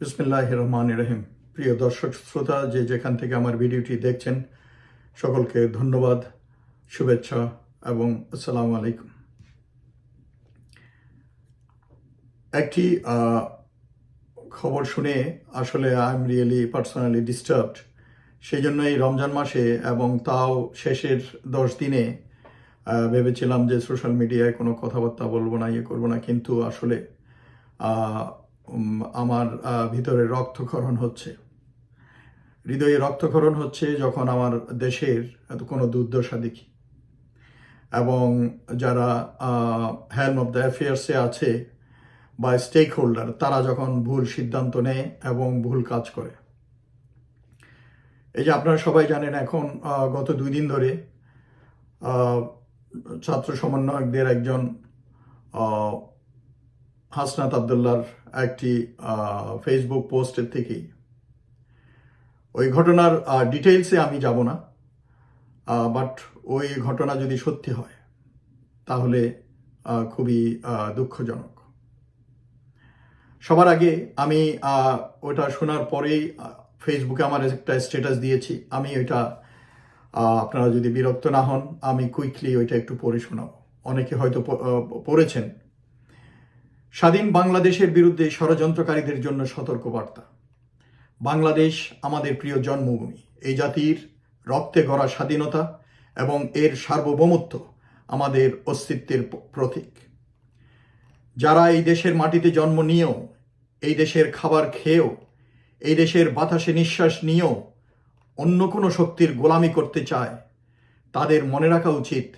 বিসমিল্লাহ রহমান রহিম। প্রিয় দর্শক, শ্রোতা, যে যেখান থেকে আমার ভিডিওটি দেখছেন, সকলকে ধন্যবাদ, শুভেচ্ছা এবং আসসালামু আলাইকুম। একটি খবর শুনে আসলে I am really personally disturbed সেই জন্য এই রমজান মাসে এবং তাও শেষের দশ দিনে ভেবেছিলাম যে সোশ্যাল মিডিয়ায় কোনো কথাবার্তা বলব না ইয়ে করব না, কিন্তু আসলে আমার ভিতরে রক্তক্ষরণ হচ্ছে। হৃদয়ে রক্তক্ষরণ হচ্ছে যখন আমার দেশের কোনো দুর্দশা দেখি। এবং যারা হেলম অফ দ্য অ্যাফেয়ার্সে আছে বা স্টেক হোল্ডার তারা যখন ভুল সিদ্ধান্ত নেয় এবং ভুল কাজ করে। এই যে আপনারা সবাই জানেন এখন গত দুই দিন ধরে ছাত্র সমন্বয়কদের একজন হাসনাত আবদুল্লার একটি ফেসবুক পোস্টের থেকেই। ওই ঘটনার ডিটেলসে আমি যাব না বাট ওই ঘটনা যদি সত্যি হয়, তাহলে খুবই দুঃখজনক। সবার আগে আমি ওটা শোনার পরেই ফেসবুকে আমার একটা স্ট্যাটাস দিয়েছি। আমি ওইটা আপনারা যদি বিরক্ত না হন, আমি কুইকলি ওইটা একটু পড়ে শোনাবো। অনেকে হয়তো পড়েছেন স্বাধীন বাংলাদেশের বিরুদ্ধে ষড়যন্ত্রকারীদের জন্য সতর্কবার্তা। বাংলাদেশ আমাদের প্রিয় জন্মভূমি। এই জাতির রক্তে গড়া স্বাধীনতা এবং এর সার্বভৌমত্ব আমাদের অস্তিত্বের প্রতীক। যারা এই দেশের মাটিতে জন্ম নিয়েও, এই দেশের খাবার খেয়েও, এই দেশের বাতাসে নিঃশ্বাস নিয়েও অন্য কোনো শক্তির গোলামি করতে চায়, তাদের মনে রাখা উচিত,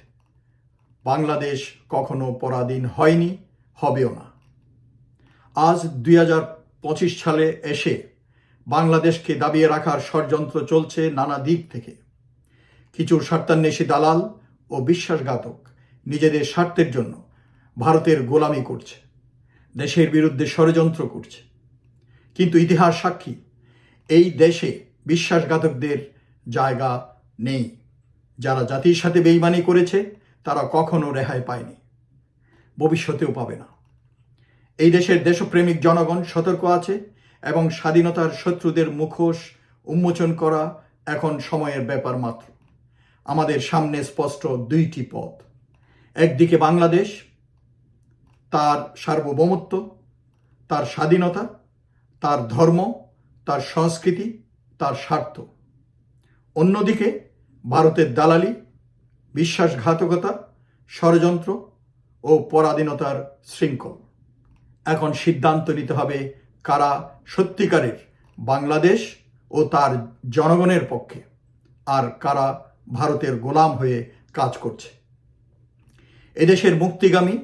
বাংলাদেশ কখনো পরাধীন হয়নি, হবেও না। আজ দুই হাজার পঁচিশ সালে এসে বাংলাদেশকে দাবিয়ে রাখার ষড়যন্ত্র চলছে নানা দিক থেকে। কিছু স্বার্থান্বেষী দালাল ও বিশ্বাসঘাতক নিজেদের স্বার্থের জন্য ভারতের গোলামি করছে, দেশের বিরুদ্ধে ষড়যন্ত্র করছে। কিন্তু ইতিহাস সাক্ষী, এই দেশে বিশ্বাসঘাতকদের জায়গা নেই। যারা জাতির সাথে বেইমানি করেছে, তারা কখনো রেহাই পায়নি। ভবিষ্যতেও পাবে না। এই দেশের দেশপ্রেমিক জনগণ সতর্ক আছে এবং স্বাধীনতার শত্রুদের মুখোশ উন্মোচন করা এখন সময়ের ব্যাপার মাত্র। আমাদের সামনে স্পষ্ট দুইটি পথ। একদিকে বাংলাদেশ, তার সার্বভৌমত্ব, তার স্বাধীনতা, তার ধর্ম, তার সংস্কৃতি, তার স্বার্থ। অন্যদিকে ভারতের দালালি, বিশ্বাসঘাতকতা, ষড়যন্ত্র ও পরাধীনতার শৃঙ্খল। এখন সিদ্ধান্ত নিতে হবে কারা সত্যিকারের বাংলাদেশ ও তার জনগণের পক্ষে, আর কারা ভারতের গোলাম হয়ে কাজ করছে। এদেশের মুক্তিগামী,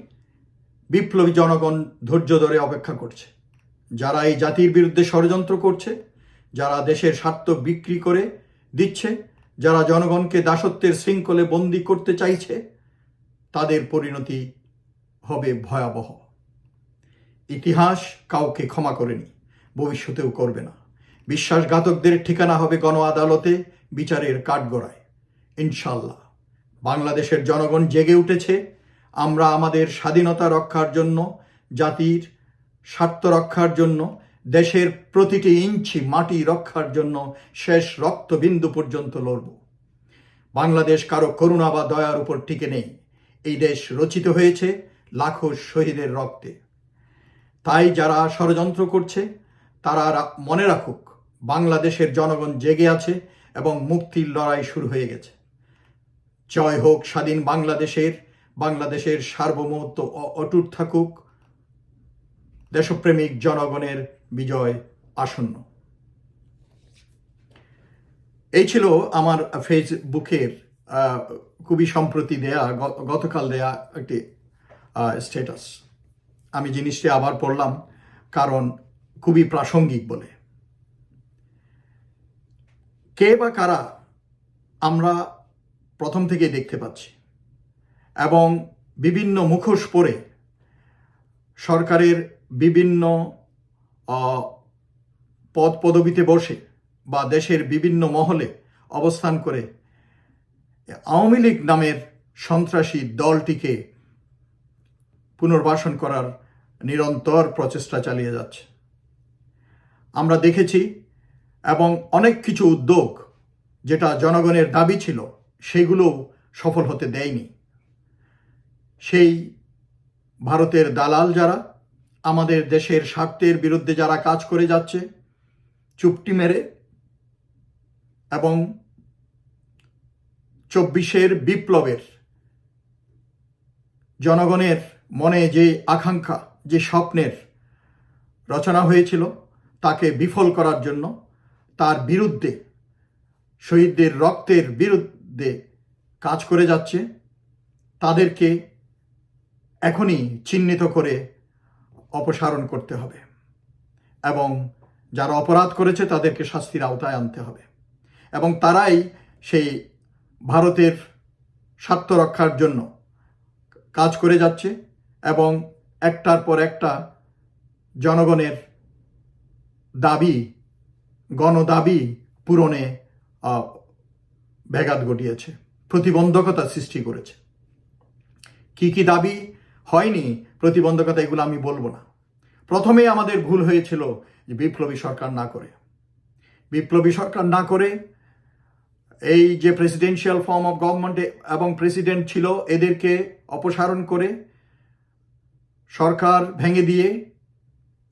বিপ্লবী জনগণ ধৈর্য ধরে অপেক্ষা করছে। যারা এই জাতির বিরুদ্ধে ষড়যন্ত্র করছে, যারা দেশের স্বার্থ বিক্রি করে দিচ্ছে, যারা জনগণকে দাসত্বের শৃঙ্খলে বন্দি করতে চাইছে, তাদের পরিণতি হবে ভয়াবহ। ইতিহাস কাউকে ক্ষমা করেনি, ভবিষ্যতেও করবে না। বিশ্বাসঘাতকদের ঠিকানা হবে গণ আদালতে বিচারের কাঠগড়ায়। ইনশাল্লাহ বাংলাদেশের জনগণ জেগে উঠেছে। আমরা আমাদের স্বাধীনতা রক্ষার জন্য, জাতির স্বার্থ রক্ষার জন্য, দেশের প্রতিটি ইঞ্চি মাটি রক্ষার জন্য শেষ রক্তবিন্দু পর্যন্ত লড়ব। বাংলাদেশ কারও করুণা বা দয়ার উপর টিকে নেই। এই দেশ রচিত হয়েছে লাখো শহীদের রক্তে। তাই যারা ষড়যন্ত্র করছে, তারা মনে রাখুক, বাংলাদেশের জনগণ জেগে আছে এবং মুক্তির লড়াই শুরু হয়ে গেছে। জয় হোক স্বাধীন বাংলাদেশের বাংলাদেশের সার্বভৌমত্ব অটুট থাকুক। দেশপ্রেমিক জনগণের বিজয় আসন্ন। এই ছিল আমার ফেসবুকের খুবই সম্প্রতি দেয়া গতকাল দেয়া একটি স্ট্যাটাস আমি জিনিসটি আবার পড়লাম কারণ খুবই প্রাসঙ্গিক বলে। কে বা কারা আমরা প্রথম থেকে দেখতে পাচ্ছি এবং বিভিন্ন মুখোশ পরে সরকারের বিভিন্ন পদ পদবিতে বসে বা দেশের বিভিন্ন মহলে অবস্থান করে আওয়ামী লীগ নামের সন্ত্রাসী দলটিকে পুনর্বাসন করার নিরন্তর প্রচেষ্টা চালিয়ে যাচ্ছে। আমরা দেখেছি এবং অনেক কিছু উদ্যোগ যেটা জনগণের দাবি ছিল সেগুলো সফল হতে দেয়নি। সেই ভারতের দালাল যারা, আমাদের দেশের স্বার্থের বিরুদ্ধে যারা কাজ করে যাচ্ছে, চুপটি মেরে এবং চব্বিশের বিপ্লবের জনগণের মনে যে আকাঙ্ক্ষা, যে স্বপ্নের রচনা হয়েছিল তাকে বিফল করার জন্য, তার বিরুদ্ধে, শহীদদের রক্তের বিরুদ্ধে কাজ করে যাচ্ছে, তাদেরকে এখনই চিহ্নিত করে অপসারণ করতে হবে এবং যারা অপরাধ করেছে তাদেরকে শাস্তির আওতায় আনতে হবে এবং তারাই সেই ভারতের স্বার্থ রক্ষার জন্য কাজ করে যাচ্ছে। এবং একটার পর একটা জনগণের দাবি, গণদাবি পূরণে ব্যাঘাত ঘটিয়েছে, প্রতিবন্ধকতা সৃষ্টি করেছে। কি কি দাবি হয়নি, প্রতিবন্ধকতা এগুলো আমি বলব না। প্রথমে আমাদের ভুল হয়েছিল যে বিপ্লবী সরকার না করে। বিপ্লবী সরকার না করে এই যে প্রেসিডেন্সিয়াল ফর্ম অফ গভর্নমেন্ট এবং প্রেসিডেন্ট ছিল, এদেরকে অপসারণ করে সরকার ভেঙে দিয়ে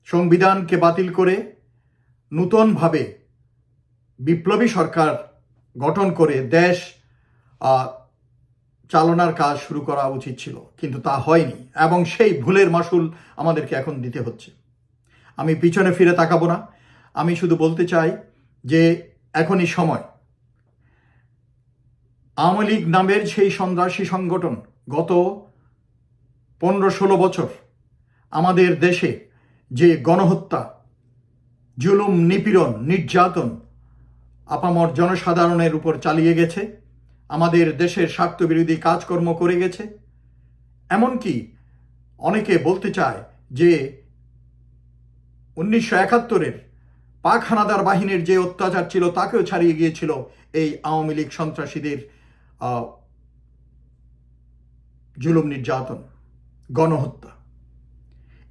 সংবিধানকে বাতিল করে নূতনভাবে বিপ্লবী সরকার গঠন করে দেশ চালনার কাজ শুরু করা উচিত ছিল, কিন্তু তা হয়নি এবং সেই ভুলের মাসুল আমাদেরকে এখন দিতে হচ্ছে। আমি পিছনে ফিরে তাকাবো না। আমি শুধু বলতে চাই যে এখনই সময়। আওয়ামী লীগ নামের সেই সন্ত্রাসী সংগঠন গত পনেরো ষোলো বছর আমাদের দেশে যে গণহত্যা, জুলুম, নিপীড়ন, নির্যাতন আপামর জনসাধারণের উপর চালিয়ে গেছে, আমাদের দেশের স্বার্থবিরোধী কাজকর্ম করে গেছে, এমনকি অনেকে বলতে চায় যে উনিশশো একাত্তরের পাক হানাদার বাহিনীর যে অত্যাচার ছিল তাকেও ছাড়িয়ে গিয়েছিল এই আওয়ামী লীগ সন্ত্রাসীদের জুলুম, নির্যাতন, গণহত্যা।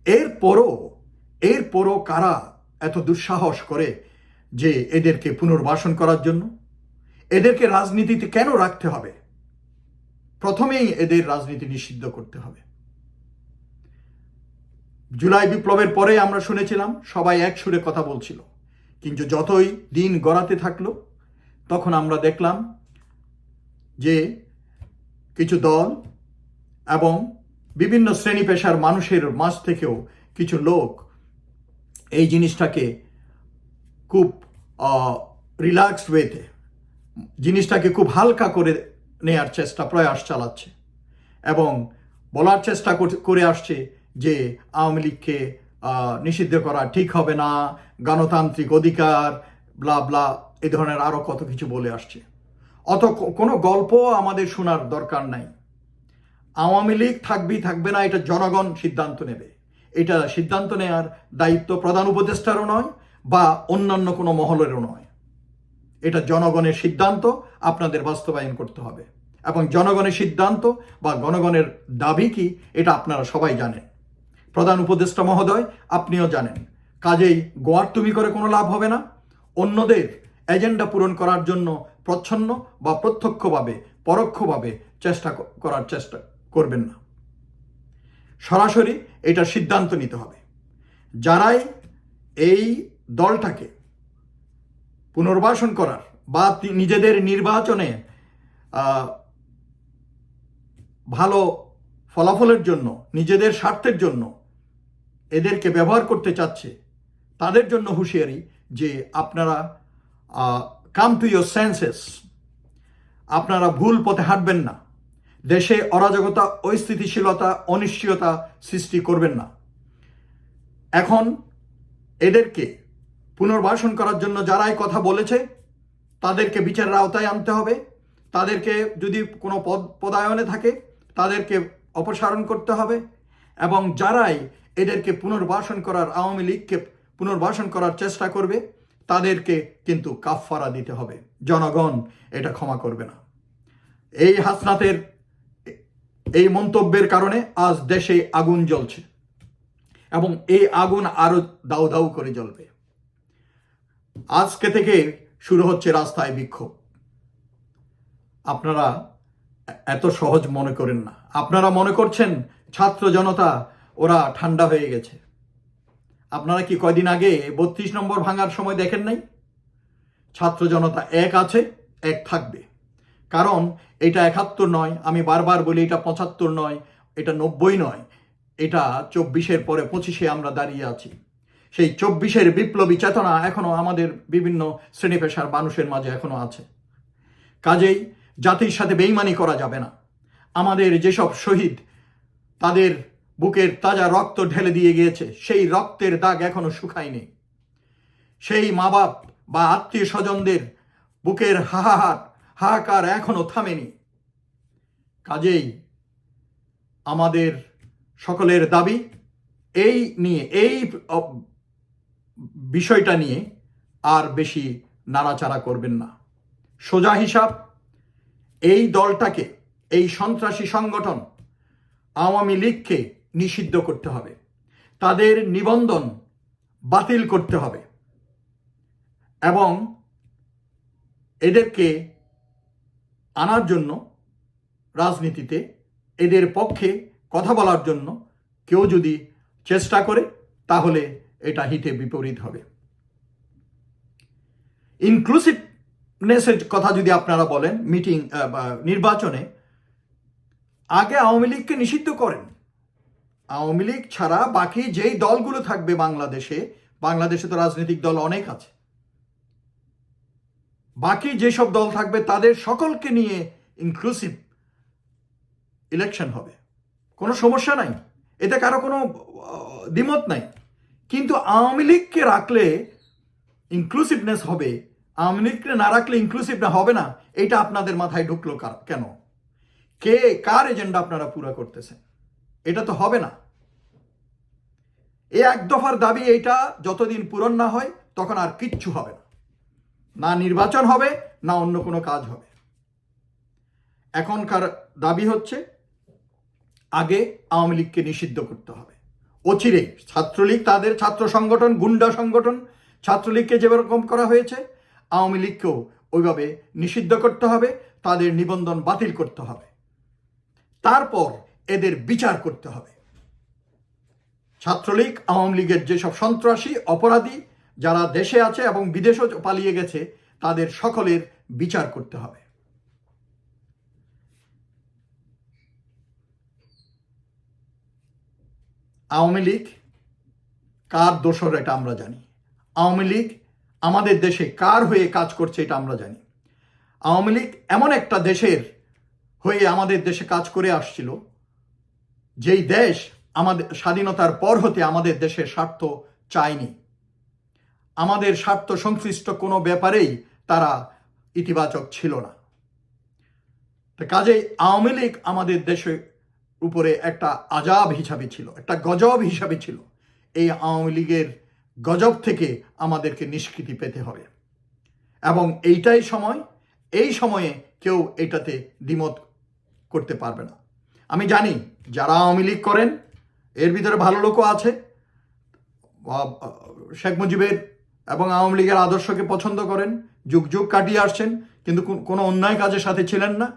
এরপরও এরপরও কারা এত দুঃসাহস করে যে এদেরকে পুনর্বাসন করার জন্য? এদেরকে রাজনীতিতে কেন রাখতে হবে? প্রথমেই এদের রাজনীতি নিষিদ্ধ করতে হবে। জুলাই বিপ্লবের পরে আমরা শুনেছিলাম, সবাই এক সুরে কথা বলছিল। কিন্তু যতই দিন গড়াতে থাকল, তখন আমরা দেখলাম যে কিছু দল এবং বিভিন্ন শ্রেণি পেশার মানুষের মাঝ থেকেও কিছু লোক এই জিনিসটাকে খুব রিল্যাক্স ওয়েতে জিনিসটাকে খুব হালকা করে নেয়ার চেষ্টা, প্রয়াস চালাচ্ছে। এবং বলার চেষ্টা করে আসছে যে আওয়ামী লীগকে নিষিদ্ধ করা ঠিক হবে না, গণতান্ত্রিক অধিকার ব্লা ব্লা এ ধরনের আরও কত কিছু বলে আসছে। অত কোনো গল্প আমাদের শোনার দরকার নাই। আওয়ামী লীগ থাকবেই থাকবে না, এটা জনগণ সিদ্ধান্ত নেবে। এটা সিদ্ধান্ত নেওয়ার দায়িত্ব প্রধান উপদেষ্টারও নয় বা অন্যান্য কোনো মহলেরও নয়। এটা জনগণের সিদ্ধান্ত, আপনাদের বাস্তবায়ন করতে হবে। এবং জনগণের সিদ্ধান্ত বা জনগণের দাবি কি, এটা আপনারা সবাই জানেন। প্রধান উপদেষ্টা মহোদয়, আপনিও জানেন, কাজেই গোয়ার তুমি করে কোনো লাভ হবে না। অন্যদের এজেন্ডা পূরণ করার জন্য প্রচ্ছন্ন বা প্রত্যক্ষভাবে, পরোক্ষভাবে চেষ্টা করার চেষ্টা করবেন না। সরাসরি এটা সিদ্ধান্ত নিতে হবে। যারাই এই দলটাকে পুনর্বাসন করার বা নিজেদের নির্বাচনে ভালো ফলাফলের জন্য, নিজেদের স্বার্থের জন্য এদেরকে ব্যবহার করতে চাচ্ছে, তাদের জন্য হুঁশিয়ারি যে আপনারা কাম টু ইয়োর সেন্সেস আপনারা ভুল পথে হাঁটবেন না। দেশে অরাজকতা, অস্থিতিশীলতা, অনিশ্চয়তা সৃষ্টি করবেন না। এখন এদেরকে পুনর্বাসন করার জন্য যারাই কথা বলেছে, তাদেরকে বিচারের আওতায় আনতে হবে। তাদেরকে যদি কোনো পদ, পদায়নে থাকে, তাদেরকে অপসারণ করতে হবে এবং যারাই এদেরকে পুনর্বাসন করার আওয়ামী লীগকে পুনর্বাসন করার চেষ্টা করবে, তাদেরকে কিন্তু কাফফারা দিতে হবে। জনগণ এটা ক্ষমা করবে না। এই হাসনাতের এই মন্তব্যের কারণে আজ দেশে আগুন জ্বলছে এবং এই আগুন আরও দাউ দাউ করে জ্বলবে। আজকে থেকে শুরু হচ্ছে রাস্তায় বিক্ষোভ। আপনারা এত সহজ মনে করেন না। আপনারা মনে করছেন ছাত্র জনতা, ওরা ঠান্ডা হয়ে গেছে। আপনারা কি কয়দিন আগে বত্রিশ নম্বর ভাঙার সময় দেখেন নাই? ছাত্র জনতা এক আছে, এক থাকবে। কারণ এটা একাত্তর নয়, আমি বারবার বলি এটা পঁচাত্তর নয়, এটা নব্বই নয়, এটা চব্বিশের পরে পঁচিশে আমরা দাঁড়িয়ে আছি। সেই চব্বিশের বিপ্লবী চেতনা এখনও আমাদের বিভিন্ন শ্রেণি পেশার মানুষের মাঝে এখনও আছে। কাজেই জাতির সাথে বেইমানি করা যাবে না। আমাদের যেসব শহীদ, তাদের বুকের তাজা রক্ত ঢেলে দিয়ে গিয়েছে, সেই রক্তের দাগ এখনও শুকায়নি। সেই মা বাপ বা আত্মীয় স্বজনদের বুকের হাহাহাট হাহাকার এখনও থামেনি। কাজেই আমাদের সকলের দাবি এই নিয়ে, এই বিষয়টা নিয়ে আর বেশি নাড়াচাড়া করবেন না। সোজা হিসাব, এই দলটাকে, এই সন্ত্রাসী সংগঠন আওয়ামী লীগকে নিষিদ্ধ করতে হবে। তাদের নিবন্ধন বাতিল করতে হবে। এবং এদেরকে আনার জন্য রাজনীতিতে এদের পক্ষে কথা বলার জন্য কেউ যদি চেষ্টা করে, তাহলে এটা হিতে বিপরীত হবে। ইনক্লুসিভনেসের কথা যদি আপনারা বলেন মিটিং নির্বাচনে, আগে আওয়ামী লীগকে নিষিদ্ধ করেন। আওয়ামী লীগ ছাড়া বাকি যেই দলগুলো থাকবে বাংলাদেশে বাংলাদেশে তো রাজনৈতিক দল অনেক আছে। বাকি যেসব দল থাকবে তাদের সকলকে নিয়ে ইনক্লুসিভ ইলেকশন হবে। কোনো সমস্যা নাই। এতে কারও কোনো দ্বিমত নাই। কিন্তু আওয়ামী লীগকে রাখলে ইনক্লুসিভনেস হবে, আওয়ামী লীগকে না রাখলে ইনক্লুসিভ না হবে না এটা আপনাদের মাথায় ঢুকলো কেন? কে, কার এজেন্ডা আপনারা পুরো করতেছেন? এটা তো হবে না। এই এক দফার দাবি এইটা, যতদিন পূরণ না হয়, তখন আর কিচ্ছু হবে না। না নির্বাচন হবে, না অন্য কোনো কাজ হবে। এখনকার দাবি হচ্ছে, আগে আওয়ামী লীগকে নিষিদ্ধ করতে হবে। অচিরে ছাত্রলীগ, তাদের ছাত্র সংগঠন, গুন্ডা সংগঠন, ছাত্রলীগকে যেরকম করা হয়েছে, আওয়ামী লীগকেও ওইভাবে নিষিদ্ধ করতে হবে, তাদের নিবন্ধন বাতিল করতে হবে। তারপর এদের বিচার করতে হবে। ছাত্রলীগ, আওয়ামী লীগের যেসব সন্ত্রাসী, অপরাধী যারা দেশে আছে এবং বিদেশও পালিয়ে গেছে, তাদের সকলের বিচার করতে হবে। আওয়ামী লীগ কার দোষর এটা আমরা জানি। আওয়ামী লীগ আমাদের দেশে কার হয়ে কাজ করছে এটা আমরা জানি। আওয়ামী লীগ এমন একটা দেশের হয়ে আমাদের দেশে কাজ করে আসছিল, যেই দেশ আমাদের স্বাধীনতার পর হতে আমাদের দেশের স্বার্থ চায়নি। আমাদের স্বার্থ সংশ্লিষ্ট কোনো ব্যাপারেই তারা ইতিবাচক ছিল না। তো কাজেই আওয়ামী লীগ আমাদের দেশে উপরে একটা আজাব হিসাবে ছিল, একটা গজব হিসাবে ছিল। এই আওয়ামী লীগের গজব থেকে আমাদেরকে নিষ্কৃতি পেতে হবে। এবং এইটাই সময়, এই সময়ে কেউ এটাতে দ্বিমত করতে পারবে না। আমি জানি যারা আওয়ামী লীগ করেন, এর ভিতরে ভালো লোকও আছে। শেখ মুজিবের এবং আওয়ামী লীগের আদর্শকে পছন্দ করেন, যুগ যুগ কাটিয়ে আসছেন, কিন্তু কোনো অন্যায় কাজের সাথে ছিলেন না।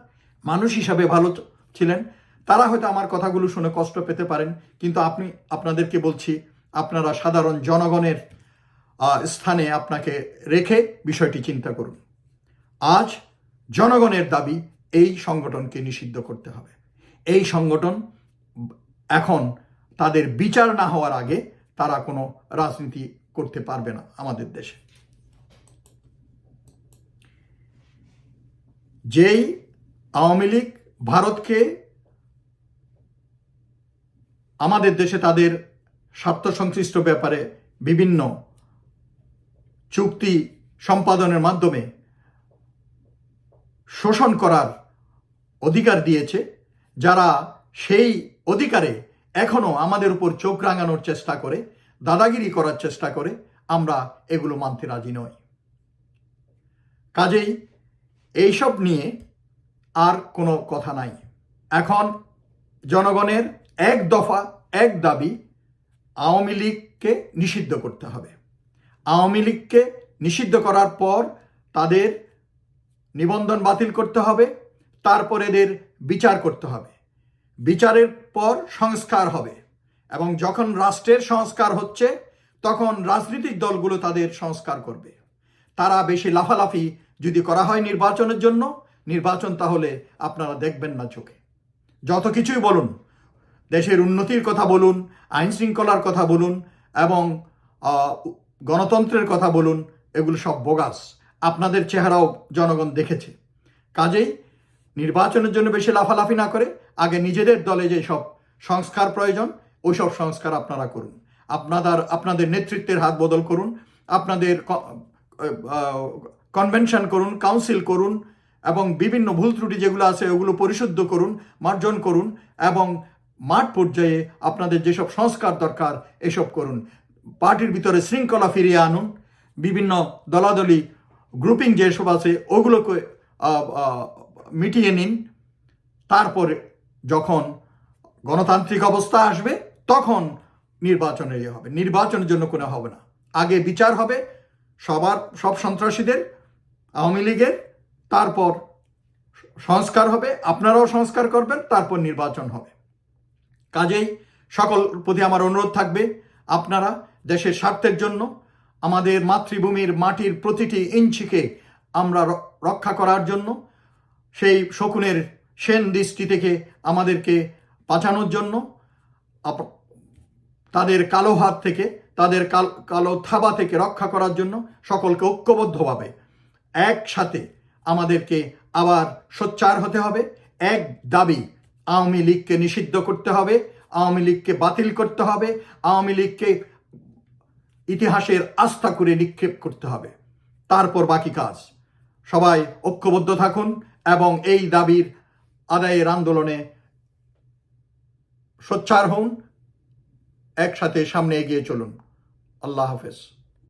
মানুষ হিসাবে ভালো ছিলেন। তারা হয়তো আমার কথাগুলো শুনে কষ্ট পেতে পারেন, কিন্তু আপনি, আপনাদেরকে বলছি, আপনারা সাধারণ জনগণের স্থানে আপনাকে রেখে বিষয়টি চিন্তা করুন। আজ জনগণের দাবি এই সংগঠনকে নিষিদ্ধ করতে হবে। এই সংগঠন এখন তাদের বিচার না হওয়ার আগে তারা কোনো রাজনীতি করতে পারবে না আমাদের দেশে। যেই আওয়ামী লীগ ভারতকে আমাদের দেশে তাদের স্বার্থ সংশ্লিষ্ট ব্যাপারে বিভিন্ন চুক্তি সম্পাদনের মাধ্যমে শোষণ করার অধিকার দিয়েছে, যারা সেই অধিকারে এখনও আমাদের উপর চোখ রাঙানোর চেষ্টা করে দাদাগিরি করার চেষ্টা করে, আমরা এগুলো মানতে রাজি নই। কাজেই এইসব নিয়ে আর কোনো কথা নাই। এখন জনগণের এক দফা, এক দাবি আওয়ামী লীগকে নিষিদ্ধ করতে হবে। আওয়ামী লীগকে নিষিদ্ধ করার পর তাদের নিবন্ধন বাতিল করতে হবে, তারপর এদের বিচার করতে হবে। বিচারের পর সংস্কার হবে। এবং যখন রাষ্ট্রের সংস্কার হচ্ছে, তখন রাজনৈতিক দলগুলো তাদের সংস্কার করবে। তারা বেশি লাফালাফি যদি করা হয় নির্বাচনের জন্য, নির্বাচন তাহলে আপনারা দেখবেন না চোখে। যত কিছুই বলুন, দেশের উন্নতির কথা বলুন, আইন শৃঙ্খলার কথা বলুন, এবং গণতন্ত্রের কথা বলুন, এগুলো সব বোগাস। আপনাদের চেহারাও জনগণ দেখেছে। কাজেই নির্বাচনের জন্য বেশি লাফালাফি না করে, আগে নিজেদের দলে যে সব সংস্কার প্রয়োজন ওই সব সংস্কার আপনারা করুন। আপনাদের আপনাদের নেতৃত্বের হাত বদল করুন। আপনাদের কনভেনশন করুন কাউন্সিল করুন, এবং বিভিন্ন ভুল ত্রুটি যেগুলো আছে ওগুলো পরিশুদ্ধ করুন, মার্জন করুন, এবং মাঠ পর্যায়ে আপনাদের যেসব সংস্কার দরকার এসব করুন। পার্টির ভিতরে শৃঙ্খলা ফিরিয়ে আনুন। বিভিন্ন দলাদলি গ্রুপিং যেসব আছে ওগুলোকে মিটিয়ে নিন। তারপরে যখন গণতান্ত্রিক অবস্থা আসবে তখন নির্বাচনে ইয়ে হবে। নির্বাচনের জন্য কোনো হবে না। আগে বিচার হবে সবার, সব সন্ত্রাসীদের, আওয়ামী লীগের, তারপর সংস্কার হবে, আপনারাও সংস্কার করবেন, তারপর নির্বাচন হবে। কাজেই সকল প্রতি আমার অনুরোধ থাকবে, আপনারা দেশের স্বার্থের জন্য আমাদের মাতৃভূমির মাটির প্রতিটি ইঞ্চিকে আমরা রক্ষা করার জন্য, সেই শকুনের সেন দৃষ্টি থেকে আমাদেরকে বাঁচানোর জন্য তাদের কালো হাত থেকে, তাদের কাল- থাবা থেকে রক্ষা করার জন্য সকলকে ঐক্যবদ্ধভাবে একসাথে আমাদেরকে আবার সোচ্চার হতে হবে। এক দাবি আওয়ামী লীগকে নিষিদ্ধ করতে হবে, আওয়ামী লীগকে বাতিল করতে হবে, আওয়ামী লীগকে ইতিহাসের আস্থা করে নিক্ষেপ করতে হবে। তারপর বাকি কাজ। সবাই ঐক্যবদ্ধ থাকুন এবং এই দাবির আদায়ের আন্দোলনে সোচ্চার হন। একসাথে সামনে এগিয়ে চলুন। আল্লাহ হাফেজ।